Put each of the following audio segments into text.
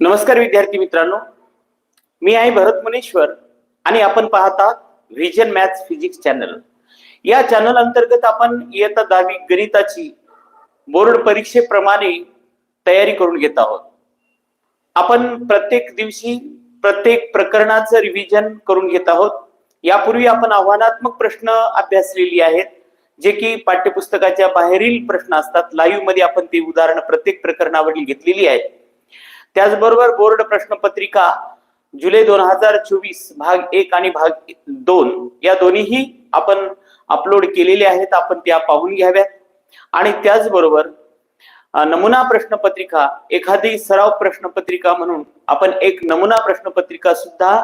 नमस्कार विद्यार्थी मित्रांनो. मी आहे भरत मुनेश्वर आणि आपण पाहता व्हिजन मॅथ्स फिजिक्स चॅनल या चॅनल अंतर्गत आपण इयत्ता दहावी गणिताची बोर्ड परीक्षेप्रमाणे तयारी करून घेत आहोत. आपण प्रत्येक दिवशी प्रत्येक प्रकरणाचं रिव्हिजन करून घेत आहोत. यापूर्वी आपण आव्हानात्मक प्रश्न अभ्यासलेली आहेत जे की पाठ्यपुस्तकाच्या बाहेरील प्रश्न असतात. लाईव्हमध्ये आपण ती उदाहरण प्रत्येक प्रकरणावरील घेतलेली आहेत. त्याचबरोबर बोर्ड प्रश्नपत्रिका जुलै दोन हजार चोवीस भाग एक आणि भाग दोन या दोन्हीही आपण अपलोड केलेले आहेत आपण त्या पाहून घ्याव्यात. आणि त्याचबरोबर नमुना प्रश्नपत्रिका एखादी सराव प्रश्नपत्रिका म्हणून आपण एक नमुना प्रश्नपत्रिका सुद्धा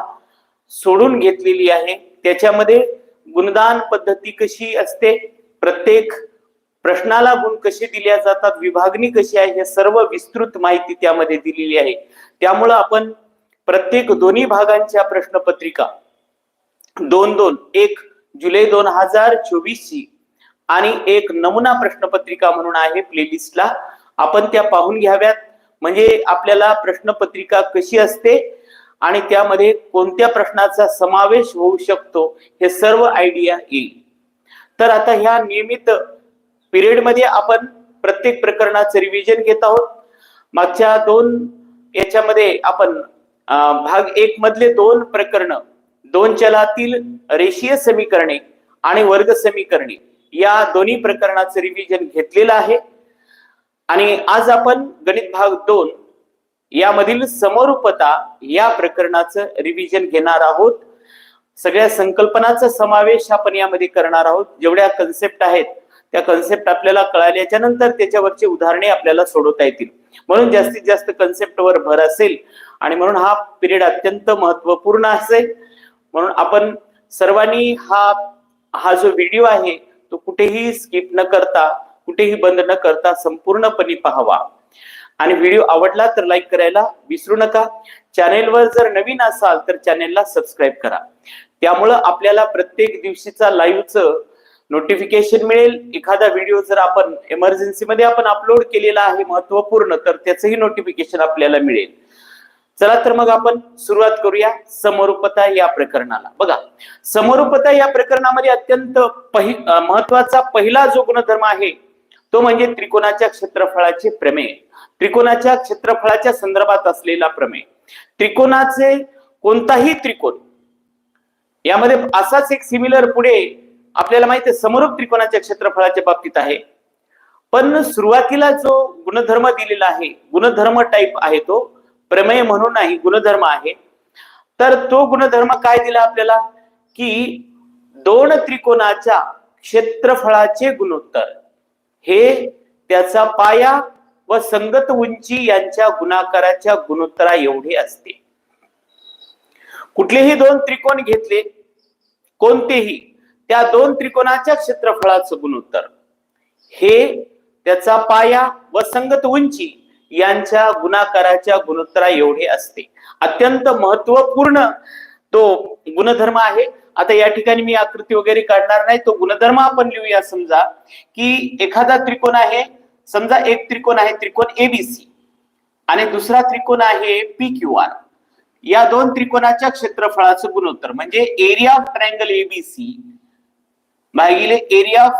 सोडून घेतलेली आहे. त्याच्यामध्ये गुणदान पद्धती कशी असते? प्रत्येक प्रश्नाला गुण कसे दिल्या जातात विभागणी कशी आहे हे सर्व विस्तृत माहिती त्यामध्ये दिलेली आहे. त्यामुळं आपण प्रत्येक दोन्ही भागांच्या प्रश्नपत्रिका दोन दोन एक जुलै दोन हजार चोवीस ची आणि एक नमुना प्रश्नपत्रिका म्हणून आहे प्लेलिस्टला आपण त्या पाहून घ्याव्यात. म्हणजे आपल्याला प्रश्नपत्रिका कशी असते आणि त्यामध्ये कोणत्या प्रश्नाचा समावेश होऊ शकतो हे सर्व आयडिया येईल. तर आता ह्या नियमित पिरियडमध्ये आपण प्रत्येक प्रकरणाचं रिव्हिजन घेत आहोत. मागच्या दोन याच्यामध्ये आपण भाग एक मधले दोन प्रकरण दोन चलातील रेषीय समीकरणे आणि वर्ग समीकरणे या दोन्ही प्रकरणाचं रिव्हिजन घेतलेलं आहे. आणि आज आपण गणित भाग दोन यामधील समरूपता या प्रकरणाचं रिव्हिजन घेणार आहोत. सगळ्या संकल्पनाचा समावेश आपण यामध्ये करणार आहोत. जेवढ्या कन्सेप्ट आहेत त्या कन्सेप्ट आपल्याला कळाल्याच्या नंतर त्याच्यावरची उदाहरणे आपल्याला सोडवता येतील. म्हणून जास्तीत जास्त कन्सेप्टवर भर असेल आणि म्हणून हा पिरियड अत्यंत महत्त्वपूर्ण असेल. म्हणून आपण सर्वांनी हा हा जो व्हिडिओ आहे तो कुठेही स्किप न करता कुठेही बंद न करता संपूर्णपणे पाहावा. आणि व्हिडिओ आवडला तर लाईक करायला विसरू नका. चॅनेलवर जर नवीन असाल तर चॅनेलला सबस्क्राईब करा. त्यामुळं आपल्याला प्रत्येक दिवशीचा लाईव्हचं नोटिफिकेशन मिळेल. एखादा व्हिडिओ जर आपण emergency मध्ये आपण अपलोड केलेला आहे महत्त्वपूर्ण तर त्याचंही नोटिफिकेशन आपल्याला मिळेल. चला तर मग आपण सुरुवात करूया. समरूपता या प्रकरणाला. बघा समरूपता या प्रकरणामध्ये अत्यंत पहि महत्त्वाचा पहिला जो गुणधर्म आहे तो म्हणजे त्रिकोणाच्या क्षेत्रफळाचे प्रमेय. त्रिकोणाच्या क्षेत्रफळाच्या संदर्भात असलेला प्रमेय. त्रिकोणाचे कोणताही त्रिकोण यामध्ये असाच एक सिमिलर पुढे आपल्याला माहिती आहे समरूप त्रिकोणाच्या क्षेत्रफळाच्या बाबतीत आहे. पण सुरुवातीला जो गुणधर्म दिलेला आहे गुणधर्म टाईप आहे तो प्रमेय म्हणून नाही गुणधर्म आहे. तर तो गुणधर्म काय दिला आपल्याला? की दोन त्रिकोणाच्या क्षेत्रफळाचे गुणोत्तर. हे त्याचा पाया व संगत उंची यांच्या गुणाकाराच्या गुणोत्तरा एवढे असते. कुठलेही दोन त्रिकोण घेतले कोणतेही त्या दोन त्रिकोणाच्या क्षेत्रफळाचं गुणोत्तर हे त्याचा पाया व संगत उंची यांच्या गुणाकाराच्या गुणोत्तरा एवढे असते. अत्यंत महत्त्वपूर्ण तो गुणधर्म आहे. आता या ठिकाणी मी आकृती वगैरे काढणार नाही. तो गुणधर्म आपण लिहूया समजा की एखादा त्रिकोण आहे. समजा एक त्रिकोण आहे त्रिकोण एबीसी आणि दुसरा त्रिकोण आहे पी क्यू आर या दोन त्रिकोणाच्या क्षेत्रफळाचं गुणोत्तर म्हणजे एरिया ऑफ ट्रायंगल एबीसी भागिले area of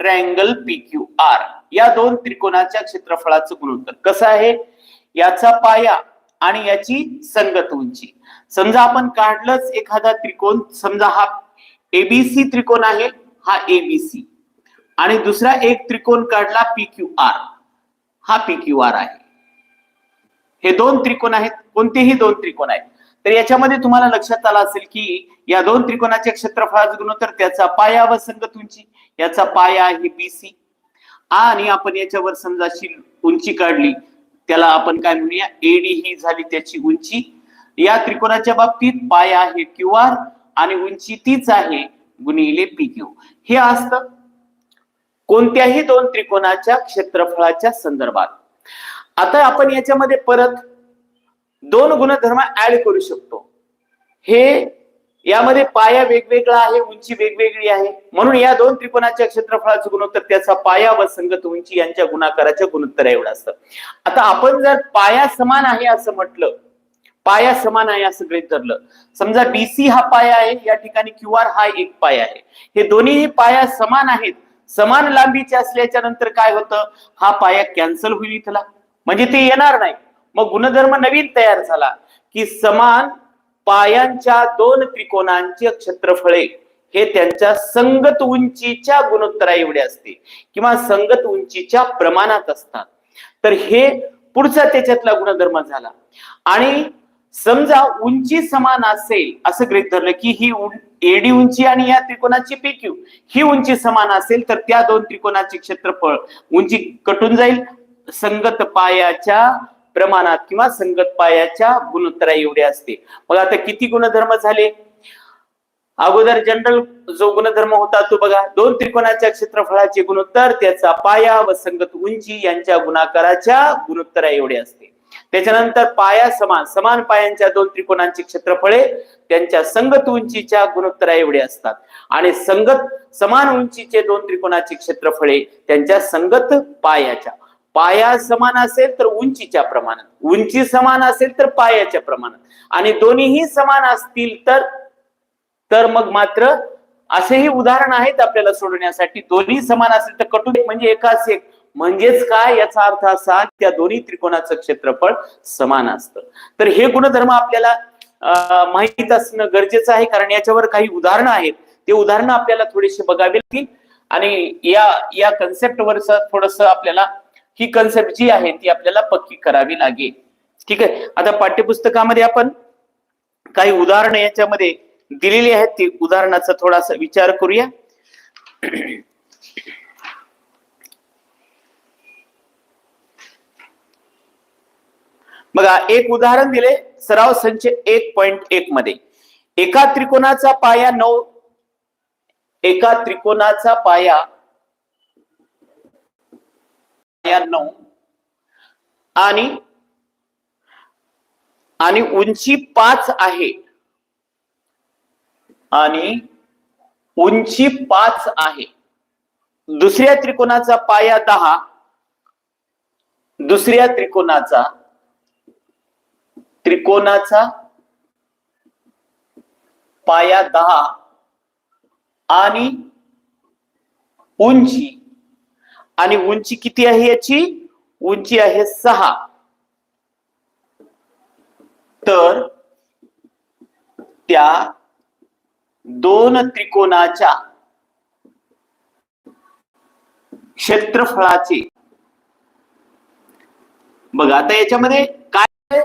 triangle P Q R या दोन त्रिकोणाच्या क्षेत्रफळाचं गुणोत्तर कसं आहे? याचा पाया आणि याची संगत उंची. समजा आपण काढलंच एखादा त्रिकोण समजा हा एबीसी त्रिकोण आहे हा एबीसी आणि दुसरा एक त्रिकोण काढला पी क्यू आर हा पी क्यू आर आहे. हे दोन त्रिकोण आहेत कोणतेही दोन त्रिकोण आहेत. तर याच्यामध्ये तुम्हाला लक्षात आलं असेल की या दोन त्रिकोणाच्या क्षेत्रफळाचे गुणोत्तर त्याचा पाया व संगत उंची याचा पाया आहे बीसी आणि आपण याच्यावर समजा उंची काढली त्याला आपण काय म्हणूया? एडी ही झाली त्याची उंची. या त्रिकोणाच्या बाबतीत पाया आहे क्यू आर आणि उंची तीच आहे गुणिले पी क्यू हे असतं कोणत्याही दोन त्रिकोणाच्या क्षेत्रफळाच्या संदर्भात. आता आपण याच्यामध्ये परत दोन गुणधर्म ऍड करू शकतो. हे यामध्ये पाया वेगवेगळा आहे उंची वेगवेगळी आहे. म्हणून या दोन त्रिकोणाच्या क्षेत्रफळाचं गुणोत्तर त्याचा पाया व संगत उंची यांच्या गुणाकाराच्या गुणोत्तर एवढं असतं. आता आपण जर पाया समान आहे असं म्हटलं पाया समान आहे असं गृहीत धरलं. समजा बीसी हा पाया आहे या ठिकाणी क्यू आर हा एक पाया आहे. हे दोन्ही पाया समान आहेत. समान लांबीचे असल्याच्या नंतर काय होतं? हा पाया कॅन्सल होईल इथला. म्हणजे ते येणार नाही. मग गुणधर्म नवीन तयार झाला की समान पायांच्या दोन त्रिकोणांचे क्षेत्रफळे हे त्यांच्या संगत उंचीच्या गुणोत्तरा एवढे असते किंवा संगत उंचीच्या प्रमाणात असतात. तर हे पुढचा त्याच्यातला गुणधर्म झाला. आणि समजा उंची समान असेल असं गृहित धरलं की ही एडी उंची आणि या त्रिकोणाची पीक्यू ही उंची समान असेल तर त्या दोन त्रिकोणाचे क्षेत्रफळ उंची कटून जाईल. संगत पायाच्या प्रमाणात किंवा संगत पायाच्या गुणोत्तरा एवढे असते. मग आता किती गुणधर्म झाले? अगोदर जनरल जो गुणधर्म होता तो बघा दोन त्रिकोणाच्या क्षेत्रफळाचे गुणोत्तर त्याचा पाया व संगत उंची यांच्या गुणाकाराच्या गुणोत्तरा एवढे असते. त्याच्यानंतर पाया समान समान पायांच्या दोन त्रिकोणांची क्षेत्रफळे त्यांच्या संगत उंचीच्या गुणोत्तरा एवढे असतात. आणि संगत समान उंचीचे दोन त्रिकोणाची क्षेत्रफळे त्यांच्या संगत पायाच्या. पाया समान असेल तर उंचीच्या प्रमाणात. उंची समान असेल तर पायाच्या प्रमाणात. आणि दोन्हीही समान असतील तर तर मग मात्र असेही उदाहरण आहेत आपल्याला सोडवण्यासाठी. दोन्ही समान असेल तर कटू म्हणजे एकाच एक. म्हणजेच काय? याचा अर्थ असा त्या दोन्ही त्रिकोणाचं क्षेत्रफळ समान असतं. तर हे गुणधर्म आपल्याला माहीत असणं गरजेचं आहे कारण याच्यावर काही उदाहरणं आहेत. ते उदाहरणं आपल्याला थोडीशी बघावे लागतील. आणि या या कन्सेप्ट वरच थोडस आपल्याला ही कन्सेप्ट जी आहे ती आपल्याला पक्की करावी लागेल. ठीक आहे? आता पाठ्यपुस्तकामध्ये आपण काही उदाहरणं याच्यामध्ये दिलेली आहेत. ती उदाहरणाचा थोडासा विचार करूया. बघा एक उदाहरण दिले सराव संच एक पॉइंट एक मध्ये. एका त्रिकोणाचा पाया नऊ एका त्रिकोणाचा पाया पाया नऊ. आणि आणि उंची पाच आहे. आणि उंची पाच आहे. दुसऱ्या त्रिकोणाचा पाया दहा. दुसऱ्या त्रिकोणाचा त्रिकोणाचा पाया दहा. आणि उंची आणि उंची किती आहे याची? उंची आहे सहा. तर त्या दोन त्रिकोणाच्या क्षेत्रफळाचे बघा आता याच्यामध्ये काय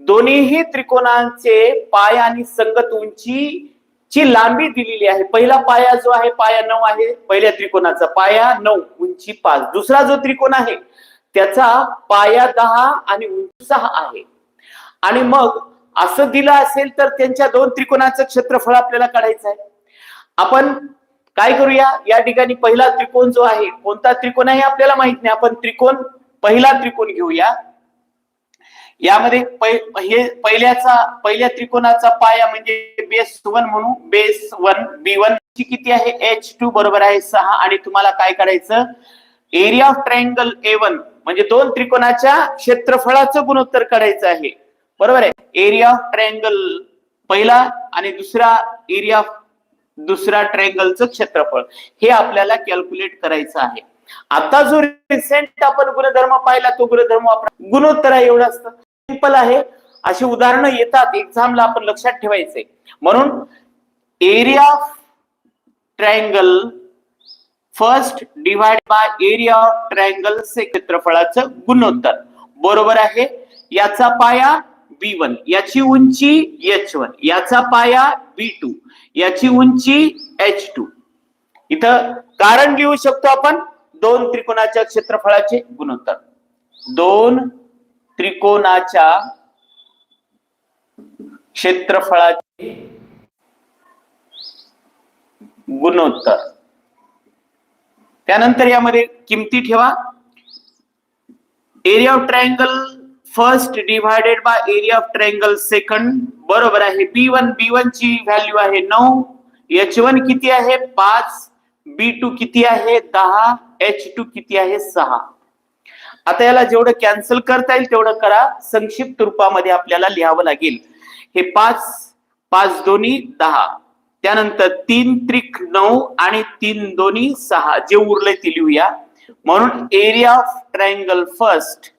दोन्हीही त्रिकोणांचे पाय आणि संगत उंची ची लांबी दिलेली आहे पहिला पाया जो आहे पाया नऊ आहे पहिल्या त्रिकोणाचा पाया नऊ उंची पाच. दुसरा जो त्रिकोण आहे त्याचा पाया दहा आणि उंची सहा आहे. आणि मग असं दिलं असेल तर त्यांच्या दोन त्रिकोणाचं क्षेत्रफळ आपल्याला काढायचं आहे. आपण काय करूया? या ठिकाणी पहिला त्रिकोण जो आहे कोणता त्रिकोण आहे आपल्याला माहीत नाही. आपण त्रिकोण पहिला त्रिकोण घेऊया. यामध्ये हे पहिल्याचा पहिल्या त्रिकोणाचा पाया म्हणजे बेस वन म्हणू बेस वन बी वन ची किती आहे? एच टू बरोबर आहे सहा. आणि तुम्हाला काय करायचं? Area of triangle A one म्हणजे दोन त्रिकोणाच्या क्षेत्रफळाचं गुणोत्तर काढायचं आहे. बरोबर आहे? एरिया ऑफ ट्रायंगल पहिला आणि दुसरा एरिया ऑफ दुसरा ट्रायंगलचं क्षेत्रफळ. हे आपल्याला कॅल्क्युलेट करायचं आहे. आता जो रिसेंट आपण गुणधर्म पाहिला तो गुणधर्म वापरा. गुणोत्तर आहे एवढं असतं. सिंपल आहे. अशी उदाहरणं येतात एक्झामला आपण लक्षात ठेवायचे. म्हणून area of triangle first divide by area of triangle क्षेत्रफळाचं गुणोत्तर. बरोबर आहे? याचा पाया बी वन याची उंची एच वन याचा पाया बी टू याची उंची एच टू इथं कारण लिहू शकतो आपण दोन त्रिकोणाच्या क्षेत्रफळाचे गुणोत्तर. दोन त्रिकोणाच्या क्षेत्रफळाचे गुणोत्तर. त्यानंतर यामध्ये किमती ठेवा. Area of triangle first divided by area of triangle second बरोबर आहे. बी वन बी वन ची व्हॅल्यू आहे नऊ. एच वन किती आहे? पाच. बी टू किती आहे? दहा. एच टू किती आहे? सहा. आता याला जेवढं कॅन्सल करता येईल तेवढं करा. संक्षिप्त रूपामध्ये आपल्याला लिहावं लागेल. हे पाच पाच दोन्ही दहा. त्यानंतर तीन त्रिक नऊ आणि तीन दोन्ही सहा. जे उरले ते लिहूया. म्हणून area of triangle first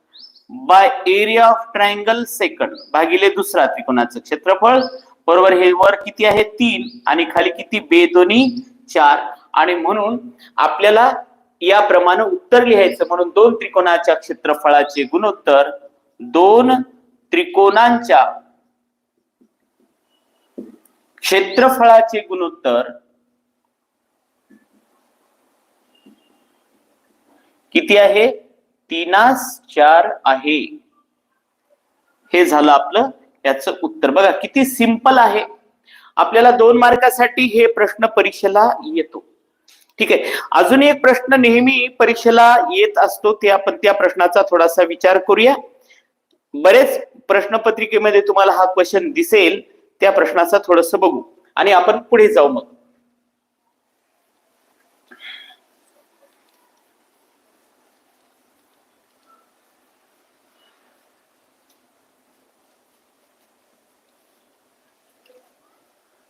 by area of triangle second भागिले दुसरा त्रिकोणाचं क्षेत्रफळ. बरोबर हे वर किती आहे? तीन. आणि खाली किती? बे दोन्ही चार. आणि म्हणून आपल्याला याप्रमाणे उत्तर लिहायचं. म्हणून दोन त्रिकोणाच्या क्षेत्रफळाचे गुणोत्तर दोन त्रिकोणांच्या क्षेत्रफळाचे गुणोत्तर किती आहे? तीनास चार आहे. हे झालं आपलं याच उत्तर. बघा किती सिंपल आहे. आपल्याला दोन मार्कासाठी हे प्रश्न परीक्षेला येतो. ठीक आहे. अजून एक प्रश्न नेहमी परीक्षेला येत असतो ते आपण त्या प्रश्नाचा थोडासा विचार करूया. बरेच प्रश्नपत्रिकेमध्ये तुम्हाला हा क्वेश्चन दिसेल त्या प्रश्नाचा थोडस बघू. आणि आपण पुढे जाऊ मग.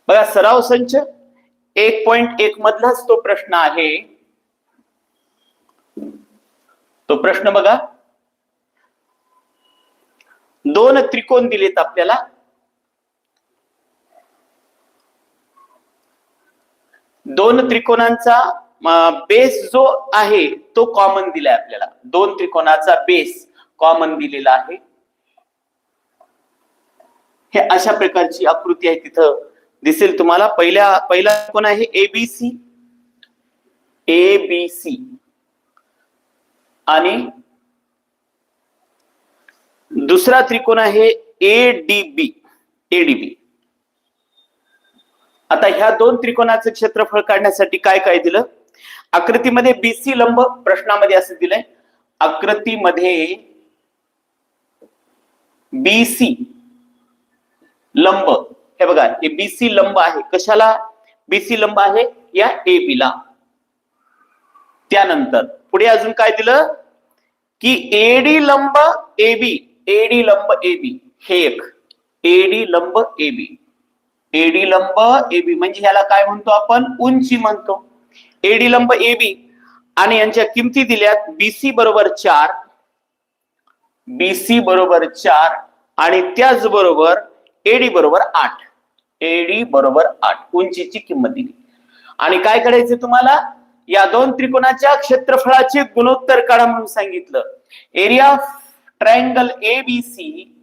बघा सराव संच. एक पॉइंट एक मधलाच तो प्रश्न आहे. तो प्रश्न बघा. दोन त्रिकोण दिलेत आपल्याला. दोन त्रिकोणांचा बेस जो आहे तो कॉमन दिलाय आपल्याला. दोन त्रिकोणाचा बेस कॉमन दिलेला आहे. हे अशा प्रकारची आकृती आहे तिथं. दिसेल तुम्हाला. पहिल्या पहिला कोण आहे? एबीसी एबीसी आणि दुसरा त्रिकोण आहे एडीबी एडीबी आता ह्या दोन त्रिकोणाचं क्षेत्रफळ काढण्यासाठी काय काय दिलं? आकृतीमध्ये बीसी लंब प्रश्नामध्ये असं दिलंय. आकृतीमध्ये बीसी लंब हे बघा हे बीसी लंब आहे. कशाला बीसी लंब आहे? या ए ला. त्यानंतर पुढे अजून काय दिलं? की एडी लंब एबी एडी लंब ए बी हे एक. एडी लंब एबी एडी लंब एबी म्हणजे ह्याला काय म्हणतो आपण? उंची म्हणतो. एडी लंब एबी आणि यांच्या किमती दिल्यात बीसी बरोबर चार बीसी बरोबर चार आणि त्याचबरोबर एडी बरोबर आठ. एडी बरोबर आठ उंचीची किंमत दिली. आणि काय करायचं तुम्हाला? या दोन त्रिकोणाच्या क्षेत्रफळाचे गुणोत्तर काढा म्हणून सांगितलं. Area of triangle A B C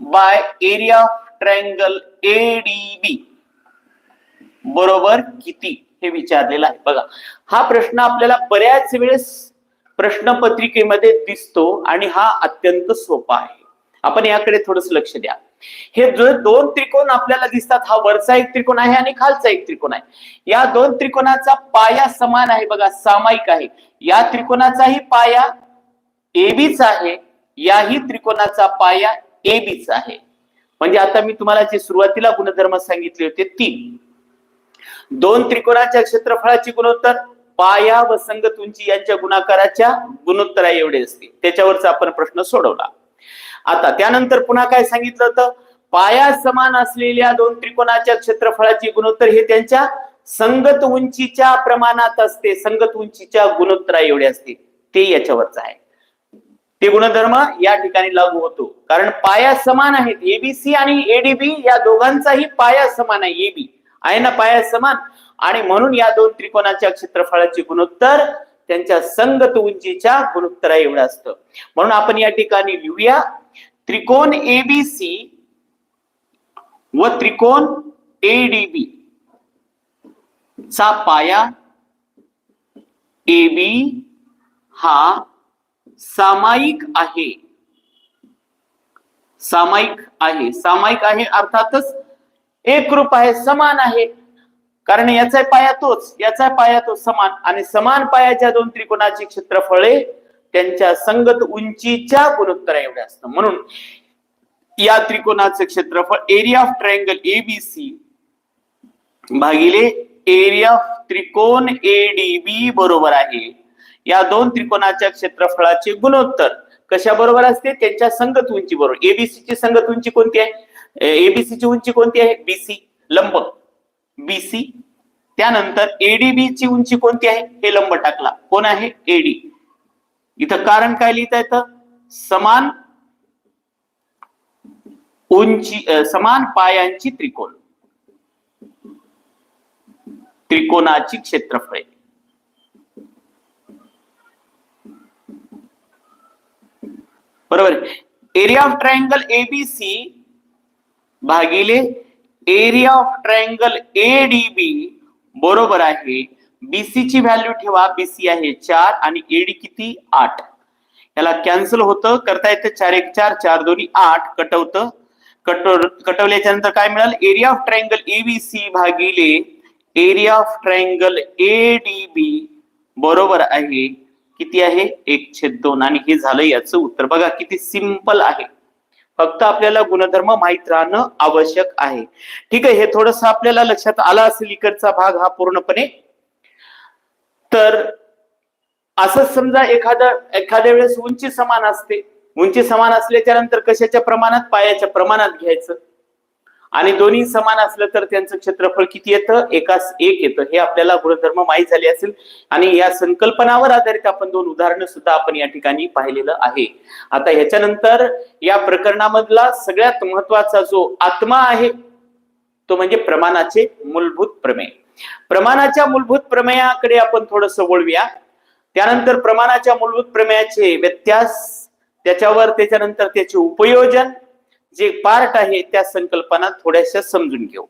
by area of triangle ADB बरोबर किती? हे विचारलेलं आहे. बघा हा प्रश्न आपल्याला बऱ्याच वेळेस प्रश्नपत्रिकेमध्ये दिसतो आणि हा अत्यंत सोपा आहे. आपण याकडे थोडस लक्ष द्या. हे जो दोन त्रिकोण आपल्याला दिसतात हा वरचा एक त्रिकोण आहे आणि खालचा एक त्रिकोण आहे. या दोन त्रिकोणाचा पाया समान आहे बघा सामायिक आहे. या त्रिकोणाचाही पाया एबीच आहे याही त्रिकोणाचा पाया एबीच आहे. म्हणजे आता मी तुम्हाला जे सुरुवातीला गुणधर्म सांगितले होते तीन. दोन त्रिकोणाच्या क्षेत्रफळाची गुणोत्तर पाया व संगत उंची यांच्या गुणाकाराच्या गुणोत्तरा एवढे असते त्याच्यावरचा आपण प्रश्न सोडवला. आता त्यानंतर पुन्हा काय सांगितलं होतं? पाया समान असलेल्या दोन त्रिकोणाच्या क्षेत्रफळाची गुणोत्तर हे त्यांच्या संगत उंचीच्या प्रमाणात असते. संगत उंचीच्या गुणोत्तरा एवढे असते. ते याच्यावरच आहे. ते गुणधर्म या ठिकाणी लागू होतो. कारण पाया समान आहेत. एबीसी आणि एडीबी या दोघांचाही पाया समान आहे. एबी आहे ना पाया समान? आणि म्हणून या दोन त्रिकोणाच्या क्षेत्रफळाचे गुणोत्तर त्यांच्या संगत उंचीच्या गुणोत्तरा एवढं असतं. म्हणून आपण या ठिकाणी लिहूया. त्रिकोण एबीसी व त्रिकोण एडीबी चा पाया एबी हा सामायिक आहे. सामायिक आहे. सामायिक आहे अर्थातच एक रूप आहे समान आहे. कारण याचा पाया तोच याचा पाया तो समान आणि समान पायाच्या दोन त्रिकोणाची क्षेत्रफळे त्यांच्या संगत उंचीच्या गुणोत्तरा एवढे असतं म्हणून या त्रिकोणाचं क्षेत्रफळ एरिया ऑफ ट्रायंगल एबीसी भागिले एरिया ऑफ त्रिकोण एडीबी बरोबर आहे. या दोन त्रिकोणाच्या क्षेत्रफळाचे गुणोत्तर कशा बरोबर असते? त्यांच्या संगत उंची बरोबर. एबीसी ची संगत उंची कोणती आहे? एबीसी ची उंची कोणती आहे? बीसी लंब. बीसी त्यानंतर एडीबी ची उंची कोणती आहे? हे लंब टाकला. कोण आहे? एडी इथं कारण काय लिहिता येतं? समान उंची समान पायांची त्रिकोण. त्रिकोणाची क्षेत्रफळे. बरोबर? एरिया ऑफ़ ट्रायंगल एबीसी भागिले एरिया ऑफ़ ट्रायंगल एडीबी बरोबर आहे बीसी ची व्हॅल्यू ठेवा. बीसी आहे चार आणि एडी किती? आठ. याला कॅन्सल होतं. करता येतं चार एक चार चार दोन्ही आठ. कटवतं. कट कटवल्याच्या नंतर काय मिळाल? एरिया ऑफ ट्रायंगल एबीसी भागिले एरिया ऑफ ट्रायंगल एडीबी बरोबर आहे. किती आहे? एक छेद दोन. आणि हे झालं याचं उत्तर. बघा किती सिंपल आहे. फक्त आपल्याला गुणधर्म माहीत राहणं आवश्यक आहे. ठीक आहे हे थोडस आपल्याला लक्षात आला असेल इकडचा भाग हा पूर्णपणे तर असं समजा एखादा एखाद्या वेळेस उंची समान असते. उंची समान असल्याच्या नंतर कशाच्या प्रमाणात? पायाच्या प्रमाणात घ्यायचं. आणि दोन्ही समान असलं तर त्यांचं क्षेत्रफळ किती येतं? एकास एक येतं. हे आपल्याला गुणधर्म माहीत झाले असेल. आणि या संकल्पनावर आधारित आपण दोन उदाहरणं सुद्धा आपण या ठिकाणी पाहिलेलं आहे. आता ह्याच्यानंतर या प्रकरणामधला सगळ्यात महत्त्वाचा जो आत्मा आहे तो म्हणजे प्रमाणाचे मूलभूत प्रमेय. प्रमाणाच्या मूलभूत प्रमेयाकडे आपण थोडस वळूया. त्यानंतर प्रमाणाच्या मूलभूत प्रमेयाचे व्यत्यास त्याच्यावर त्याच्यानंतर त्याचे उपयोजन जे पार्ट आहे त्या संकल्पना थोड्याशा समजून घेऊ.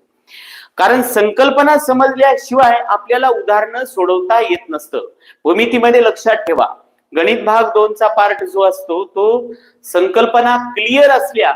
कारण संकल्पना समजल्याशिवाय आपल्याला उदाहरणं सोडवता येत नसतं. भूमितीमध्ये लक्षात ठेवा. गणित भाग दोनचा पार्ट जो असतो तो संकल्पना क्लिअर असल्या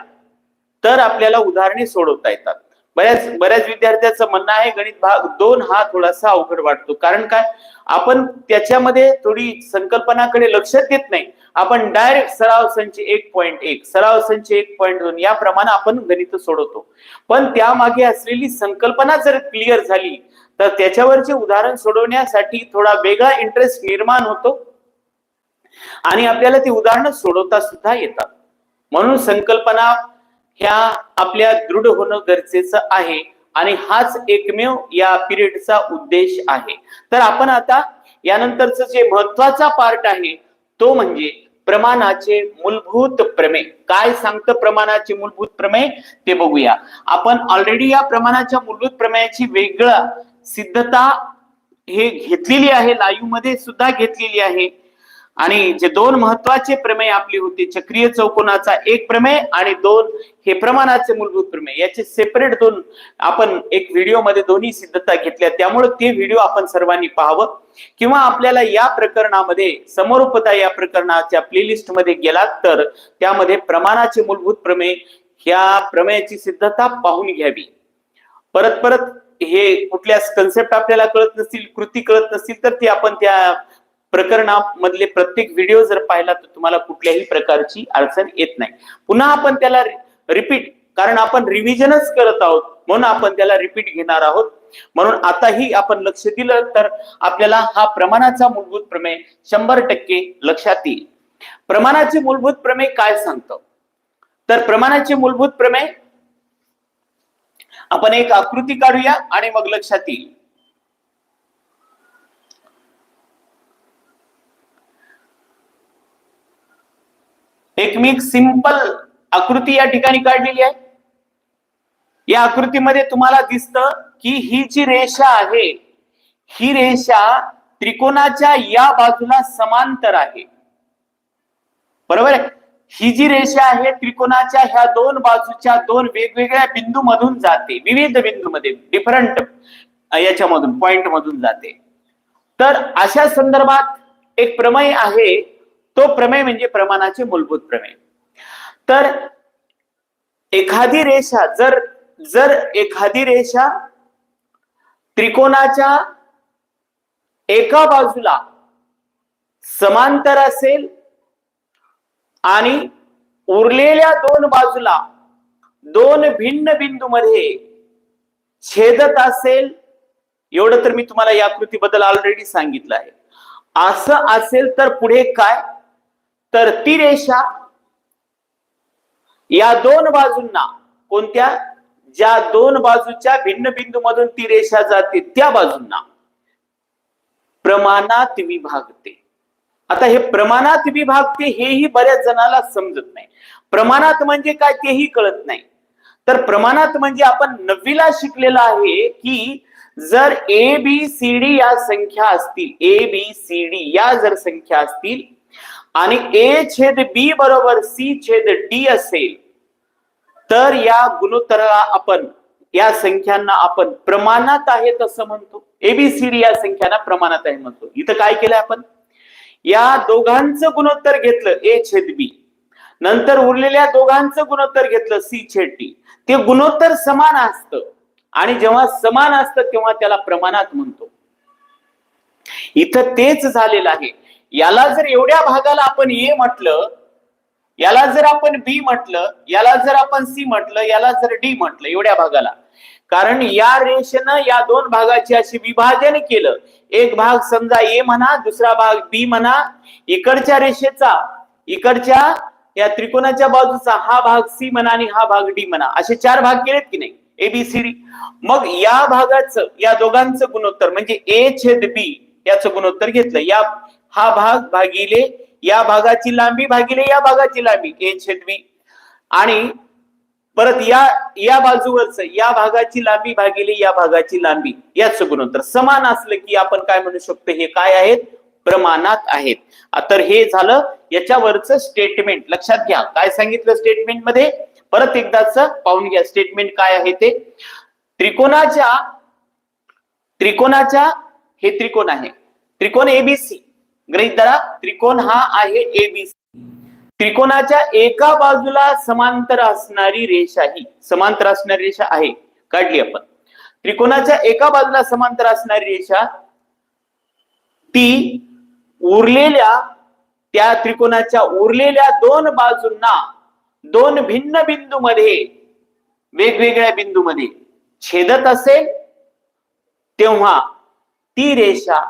तर आपल्याला उदाहरणे सोडवता येतात. बऱ्याच बऱ्याच विद्यार्थ्यांचं म्हणणं आहे गणित भाग दोन हा थोडासा अवघड वाटतो. कारण काय? आपण त्याच्यामध्ये थोडी संकल्पनाकडे लक्ष देत नाही. आपण डायरेक्ट सराव संच एक पॉईंट एक सराव संच एक पॉईंट दोन याप्रमाणे आपण गणित सोडवतो. पण त्यामागे असलेली संकल्पना जर क्लिअर झाली तर त्याच्यावरचे उदाहरण सोडवण्यासाठी थोडा वेगळा इंटरेस्ट निर्माण होतो. आणि आपल्याला ती उदाहरणं सोडवता सुद्धा येतात. म्हणून संकल्पना ह्या आपल्या दृढ होणं गरजेचं आहे आणि हाच एकमेव या पिरियडचा उद्देश आहे. तर आपण आता यानंतरच जे महत्त्वाचा पार्ट आहे तो म्हणजे प्रमाणाचे मूलभूत प्रमेय. काय सांगतं प्रमाणाचे मूलभूत प्रमेय? ते बघूया. आपण ऑलरेडी या प्रमाणाच्या मूलभूत प्रमेयाची वेगळं सिद्धता हे घेतलेली आहे लाईव्हमध्ये सुद्धा घेतलेली आहे. आणि जे दोन महत्त्वाचे प्रमेय आपली होती चक्रीय चौकोनाचा एक प्रमेय आणि दोन हे प्रमाणाचे मूलभूत प्रमेय. याचे सेपरेट दोन आपण एक व्हिडिओमध्ये दोन्ही सिद्धता घेतल्या. त्यामुळे ते व्हिडिओ आपण सर्वांनी पाहावं. किंवा आपल्याला या प्रकरणामध्ये समरूपता या प्रकरणाच्या प्लेलिस्टमध्ये गेलात तर त्यामध्ये प्रमाणाचे मूलभूत प्रमेय ह्या प्रमेयाची सिद्धता पाहून घ्यावी. परत परत हे कुठल्या कन्सेप्ट आपल्याला कळत नसतील कृती कळत नसतील तर ती आपण त्या प्रकरणामधले प्रत्येक व्हिडिओ जर पाहिला तर तुम्हाला कुठल्याही प्रकारची अडचण येत नाही. पुन्हा आपण त्याला रिपीट कारण आपण रिव्हिजनच करत आहोत म्हणून आपण त्याला रिपीट घेणार आहोत. म्हणून आताही आपण लक्ष दिलं तर आपल्याला हा प्रमाणाचा मूलभूत प्रमेय शंभर टक्के लक्षात येईल. प्रमाणाचे मूलभूत प्रमेय काय सांगतो? तर प्रमाणाचे मूलभूत प्रमेय आपण एक आकृती काढूया आणि मग लक्षात येईल. एक मी एक सिंपल आकृती या ठिकाणी काढलेली आहे. या आकृतीमध्ये तुम्हाला दिसतं की ही जी रेषा आहे ही रेषा त्रिकोणाच्या या बाजूला समांतर आहे. बरोबर आहे? ही जी रेषा आहे त्रिकोणाच्या ह्या दोन बाजूच्या दोन वेगवेगळ्या बिंदू मधून जाते. विविध बिंदू मध्ये डिफरंट याच्यामधून पॉइंट मधून जाते. तर अशा संदर्भात एक प्रमेय आहे तो प्रमेय म्हणजे प्रमाणाचे मूलभूत प्रमेय. तर एखादी रेषा जर जर एखादी रेषा त्रिकोणाच्या एका बाजूला समांतर असेल आणि उरलेल्या दोन बाजूला दोन भिन्न बिंदू मध्ये छेदत असेल एवढं तर मी तुम्हाला या कृतीबद्दल ऑलरेडी सांगितलं आहे. असं असेल तर पुढे काय? तर ती रेषा या दोन बाजूंना कोणत्या? ज्या दोन बाजूच्या भिन्न बिंदू मधून ती रेषा जाते त्या बाजूंना प्रमाणात विभागते. आता हे प्रमाणात विभागते हेही बऱ्याच जणाला समजत नाही. प्रमाणात म्हणजे काय तेही कळत नाही. तर प्रमाणात म्हणजे आपण नववीला शिकलेलं आहे की जर ए बी सी डी या संख्या असतील ए बी सी डी या जर संख्या असतील आणि ए छेद बी बरोबर सी छेद डी असेल तर या गुणोत्तराला आपण या संख्यांना आपण प्रमाणात आहेत असं म्हणतो. एबीसीडी या संख्यांना प्रमाणात आहे म्हणतो. इथं काय केलं आपण? या दोघांचं गुणोत्तर घेतलं ए छेद बी. नंतर उरलेल्या दोघांचं गुणोत्तर घेतलं सी छेद डी. ते गुणोत्तर समान असतं. आणि जेव्हा समान असतं तेव्हा त्याला प्रमाणात म्हणतो. इथं तेच झालेलं आहे. याला जर एवढ्या भागाला आपण ए म्हटलं याला जर आपण बी म्हटलं याला जर आपण सी म्हटलं याला जर डी म्हटलं एवढ्या भागाला. कारण या रेषेनं या दोन भागाची अशी विभाजन केलं. एक भाग समजा ए म्हणा दुसरा भाग बी म्हणा. इकडच्या रेषेचा इकडच्या या त्रिकोणाच्या बाजूचा हा भाग सी म्हणा आणि हा भाग डी म्हणा. असे चार भाग केलेत की नाही? A B C D. मग या भागाचं या दोघांचं गुणोत्तर म्हणजे ए छेद बी याचं गुणोत्तर घेतलं. या हा भाग भागिले या भागाची लांबी भागिले या भागाची लांबी. ए छेद बी. आणि परत या या बाजूवरच या भागाची लांबी भागिले या भागाची लांबी. याच गुणोत्तर. समान असलं की आपण काय म्हणू शकतो? हे काय आहेत? प्रमाणात आहेत. तर हे झालं याच्यावरच स्टेटमेंट लक्षात घ्या. काय सांगितलं स्टेटमेंटमध्ये? परत एकदाच पाहून घ्या. स्टेटमेंट काय आहे ते? त्रिकोणाच्या त्रिकोणाच्या हे त्रिकोण आहे. त्रिकोण एबीसी गृहित धरा त्रिकोण हा आहे एबीसी त्रिकोणाच्या एका बाजूला समांतर असणारी रेषा ही समांतर असणारी रेषा आहे. काढली आपण. त्रिकोणाच्या एका बाजूला समांतर असणारी रेषा ती उरलेल्या त्या त्रिकोणाच्या उरलेल्या दोन बाजूंना दोन भिन्न बिंदूमध्ये वेगवेगळ्या बिंदूमध्ये छेदत असेल तेव्हा ती रेषा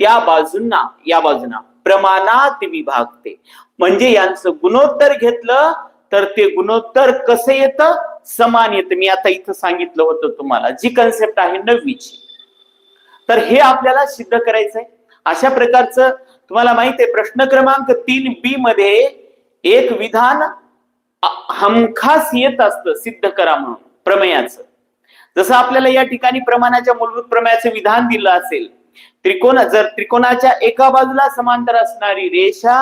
त्या बाजूंना या बाजूना प्रमाणात विभागते. म्हणजे यांचं गुणोत्तर घेतलं तर ते गुणोत्तर कसं येतं? समान येतं. मी आता इथं सांगितलं होतं तुम्हाला. जी कन्सेप्ट आहे नववीची. तर हे आपल्याला सिद्ध करायचंय. अशा प्रकारचं तुम्हाला माहीत आहे प्रश्न क्रमांक तीन बी मध्ये एक विधान हमखास येत असतं सिद्ध करा म्हणून प्रमेयाचं. जसं आपल्याला या ठिकाणी प्रमाणाच्या मूलभूत प्रमेयाचं विधान दिलं असेल त्रिकोण जर त्रिकोणाच्या एका बाजूला समांतर असणारी रेषा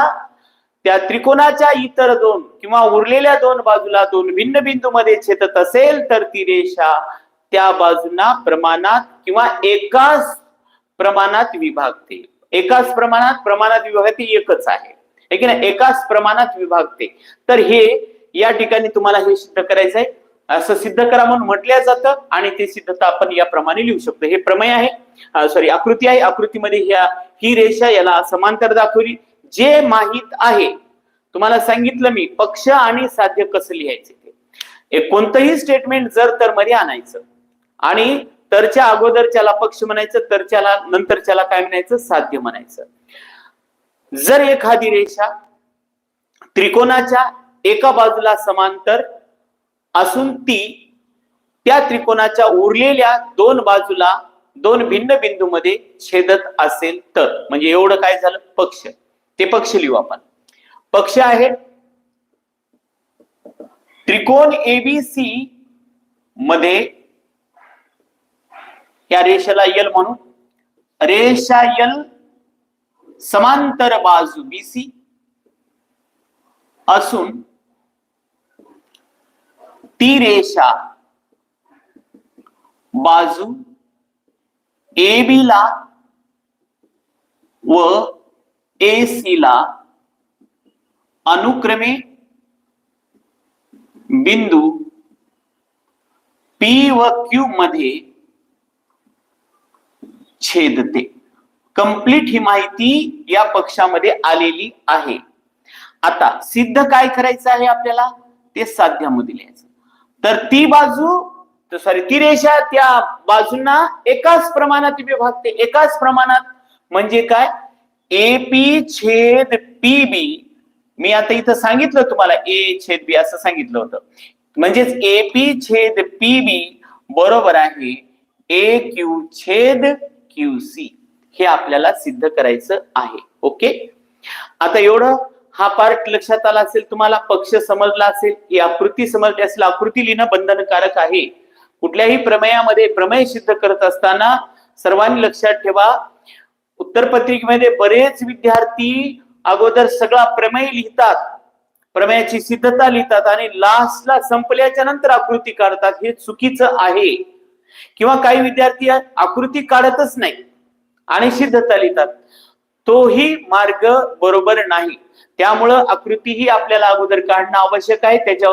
त्या त्रिकोणाच्या इतर दोन किंवा उरलेल्या दोन बाजूला दोन भिन्न बिंदू मध्ये छेदत असेल तर ती रेषा त्या बाजूंना प्रमाणात किंवा एकाच प्रमाणात विभागते. एकाच प्रमाणात प्रमाणात विभागते एकच आहे. एकाच प्रमाणात विभागते. तर हे या ठिकाणी तुम्हाला हे सिद्ध करायचं आहे असं सिद्ध करा म्हणून म्हटलं जातं आणि ते सिद्धता आपण याप्रमाणे लिहू शकतो. हे प्रमेय आहे. सॉरी आकृती आहे. आकृतीमध्ये ह्या ही रेषा याला समांतर दाखवली. जे माहीत आहे तुम्हाला सांगितलं मी पक्ष आणि साध्य कसं लिहायचे ते. कोणतंही स्टेटमेंट जर तर मध्ये आणायचं आणि तरच्या अगोदरच्याला पक्ष म्हणायचं तरच्याला नंतरच्याला काय म्हणायचं? साध्य म्हणायचं. जर एखादी रेषा त्रिकोणाच्या एका बाजूला समांतर असून ती त्या त्रिकोणाच्या उरलेल्या दोन बाजूला दोन भिन्न बिंदूमध्ये छेदत असेल तर. म्हणजे एवढं काय झालं? पक्ष. ते पक्ष लिहू आपण. पक्ष आहे. त्रिकोण एबीसी मध्ये या रेषेला यल म्हणून. रेषा यल समांतर बाजू बीसी असून ती रेषा बाजू ए ला व ए ला अनुक्रमे बिंदू पी व क्यू मध्ये छेदते. कंप्लीट ही माहिती या पक्षामध्ये आलेली आहे. आता सिद्ध काय करायचं आहे आपल्याला? ते साध्यामध्ये लिहायचं. तर ती बाजू सॉरी ती रेषा त्या बाजूंना एकाच प्रमाणात विभागते एकाच प्रमाणात म्हणजे काय? एपी छेद पी बी. मी आता इथं सांगितलं तुम्हाला ए छेद बी असं सांगितलं होतं. म्हणजेच एपी छेद पी बी बरोबर आहे ए क्यू छेद क्यू सी. हे आपल्याला सिद्ध करायचं आहे. ओके? आता एवढं हा पार्ट लक्षात आला असेल तुम्हाला पक्ष समजला असेल ही आकृती समजली असेल आकृती लिहिणं बंधनकारक आहे. कुठल्याही प्रमेयामध्ये प्रमेय सिद्ध करत असताना सर्वांनी लक्षात ठेवा उत्तर पत्रिकेमध्ये बरेच विद्यार्थी अगोदर सगळा प्रमेय लिहितात प्रमेयाची सिद्धता लिहितात आणि लास्टला संपल्याच्या नंतर आकृती काढतात हे चुकीचं आहे. किंवा काही विद्यार्थी आकृती काढतच नाही आणि सिद्धता लिहितात. तोही मार्ग बरोबर नाही. त्यामुळं आकृती ही आपल्याला अगोदर काढणं आवश्यक आहे. त्याच्यावर